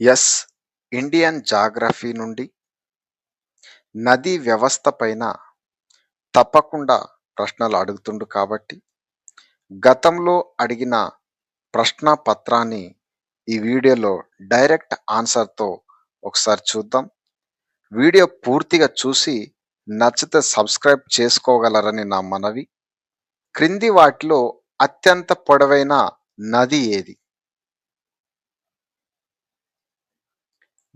Yes Indian geography నుండి నదీ వ్యవస్థ పైన తప్పకుండా ప్రశ్నలు అడుగుతుండు కాబట్టి గతంలో అడిగిన ప్రశ్న పత్రాన్ని ఈ వీడియోలో డైరెక్ట్ ఆన్సర్తో ఒకసారి చూద్దాం. వీడియో పూర్తిగా చూసి నచ్చితే సబ్స్క్రైబ్ చేసుకోగలరని నా మనవి. క్రింది వాటిలో అత్యంత పొడవైన నది ఏది?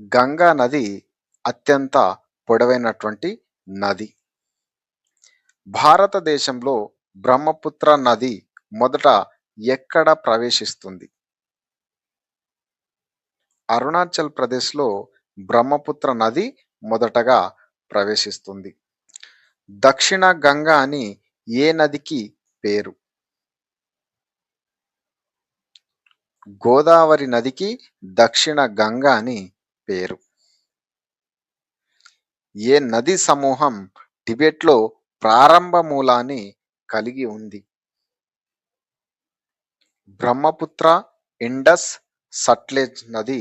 గంగా నది అత్యంత పొడవైనటువంటి నది. భారతదేశంలో బ్రహ్మపుత్ర నది మొదట ఎక్కడ ప్రవేశిస్తుంది? అరుణాచల్ ప్రదేశ్లో బ్రహ్మపుత్ర నది మొదటగా ప్రవేశిస్తుంది. దక్షిణ గంగా అని ఏ నదికి పేరు? గోదావరి నదికి దక్షిణ గంగా అని పేరు. ఏ నది సమూహం టిబెట్లో ప్రారంభ మూలాన్ని కలిగి ఉంది? బ్రహ్మపుత్ర ఇండస్ సట్లెజ్ నది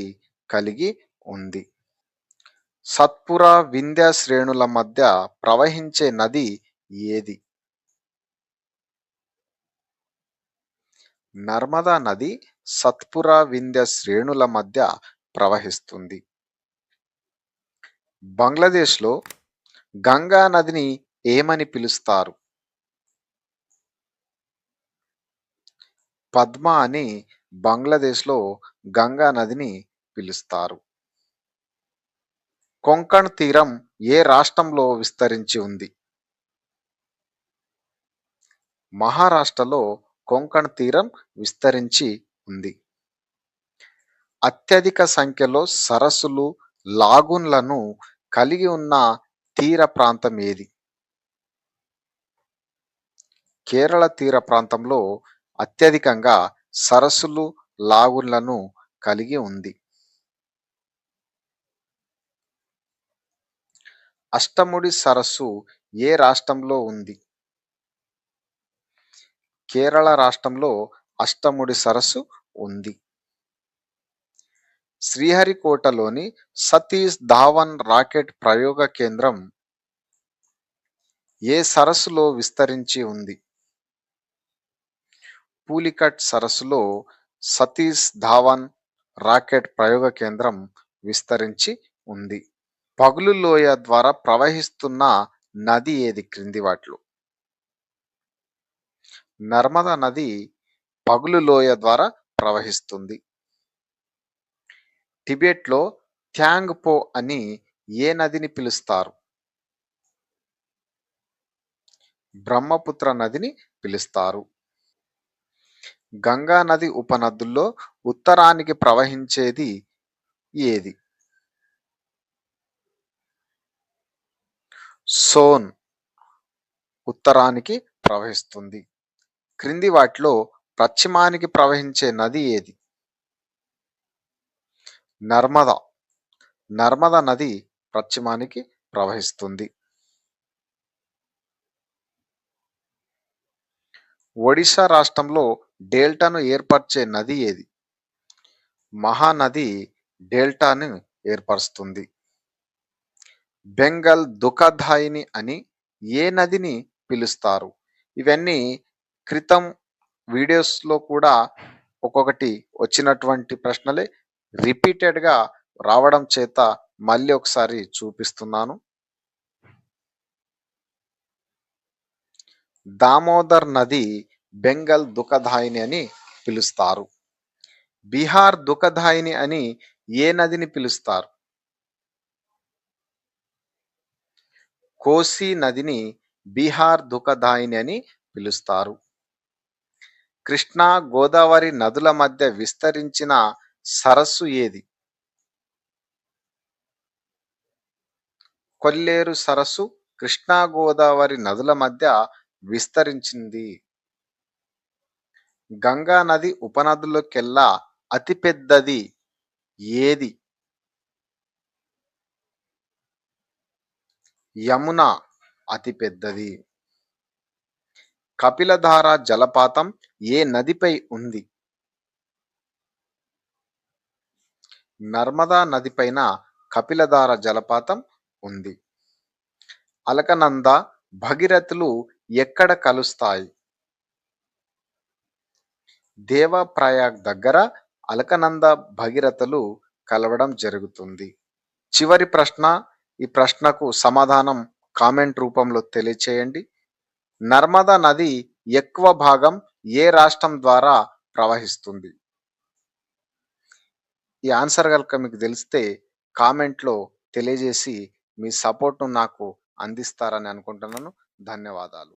కలిగి ఉంది. సత్పుర వింధ్య శ్రేణుల మధ్య ప్రవహించే నది ఏది? నర్మదా నది సత్పుర వింధ్య శ్రేణుల మధ్య ప్రవహిస్తుంది. బంగ్లాదేశ్లో గంగా నదిని ఏమని పిలుస్తారు? పద్మ అని బంగ్లాదేశ్లో గంగా నదిని పిలుస్తారు. కొంకణ్ తీరం ఏ రాష్ట్రంలో విస్తరించి ఉంది? మహారాష్ట్రలో కొంకణ్ తీరం విస్తరించి ఉంది. అత్యధిక సంఖ్యలో సరస్సులు లాగున్లను కలిగి ఉన్న తీర ప్రాంతం ఏది? కేరళ తీర ప్రాంతంలో అత్యధికంగా సరస్సులు లాగులను కలిగి ఉంది. అష్టముడి సరస్సు ఏ రాష్ట్రంలో ఉంది? కేరళ రాష్ట్రంలో అష్టముడి సరస్సు ఉంది. శ్రీహరికోటలోని సతీష్ ధావన్ రాకెట్ ప్రయోగ కేంద్రం ఏ సరస్సులో విస్తరించి ఉంది? పూలికట్ సరస్సులో సతీష్ ధావన్ రాకెట్ ప్రయోగ కేంద్రం విస్తరించి ఉంది. పగులు లోయ ద్వారా ప్రవహిస్తున్న నది ఏది? క్రింది వాటిలో. నర్మదా నది పగులు లోయ ద్వారా ప్రవహిస్తుంది. టిబెట్లో థ్యాంగ్ పో అని ఏ నదిని పిలుస్తారు? బ్రహ్మపుత్ర నదిని పిలుస్తారు. గంగా నది ఉపనదుల్లో ఉత్తరానికి ప్రవహించేది ఏది? సోన్ ఉత్తరానికి ప్రవహిస్తుంది. క్రింది వాటిలో పశ్చిమానికి ప్రవహించే నది ఏది? నర్మద. నర్మద నది పశ్చిమానికి ప్రవహిస్తుంది. ఒడిశా రాష్ట్రంలో డెల్టాను ఏర్పరిచే నది ఏది? మహానది డెల్టాను ఏర్పరుస్తుంది. బెంగల్ దుఃఖదాయిని అని ఏ నదిని పిలుస్తారు? ఇవన్నీ క్రితం వీడియోస్లో కూడా ఒక్కొక్కటి వచ్చినటువంటి ప్రశ్నలే. రిపీటెడ్గా రావడం చేత మళ్ళీ ఒకసారి చూపిస్తున్నాను. దామోదర్ నది బెంగల్ దుఃఖదాయిని అని పిలుస్తారు. బీహార్ దుఃఖదాయిని అని ఏ నదిని పిలుస్తారు? కోసి నదిని బీహార్ దుఃఖదాయిని అని పిలుస్తారు. కృష్ణా గోదావరి నదుల మధ్య విస్తరించిన సరస్సు ఏది? కొల్లేరు సరస్సు కృష్ణా గోదావరి నదుల మధ్య విస్తరించింది. గంగా నది ఉపనదులకెల్లా అతిపెద్దది ఏది? యమున అతిపెద్దది. కపిలధార జలపాతం ఏ నదిపై ఉంది? నర్మదా నది పైన కపిలధార జలపాతం ఉంది. అలకనంద భగీరథులు ఎక్కడ కలుస్తాయి? దేవప్రయాగ్ దగ్గర అలకనంద భగీరథులు కలవడం జరుగుతుంది. చివరి ప్రశ్న ఈ ప్రశ్నకు సమాధానం కామెంట్ రూపంలో తెలియచేయండి. నర్మదా నది ఎక్కువ భాగం ఏ రాష్ట్రం ద్వారా ప్రవహిస్తుంది? ఈ ఆన్సర్ కనుక మీకు తెలిస్తే కామెంట్లో తెలియజేసి మీ సపోర్ట్ను నాకు అందిస్తారని అనుకుంటున్నాను. ధన్యవాదాలు.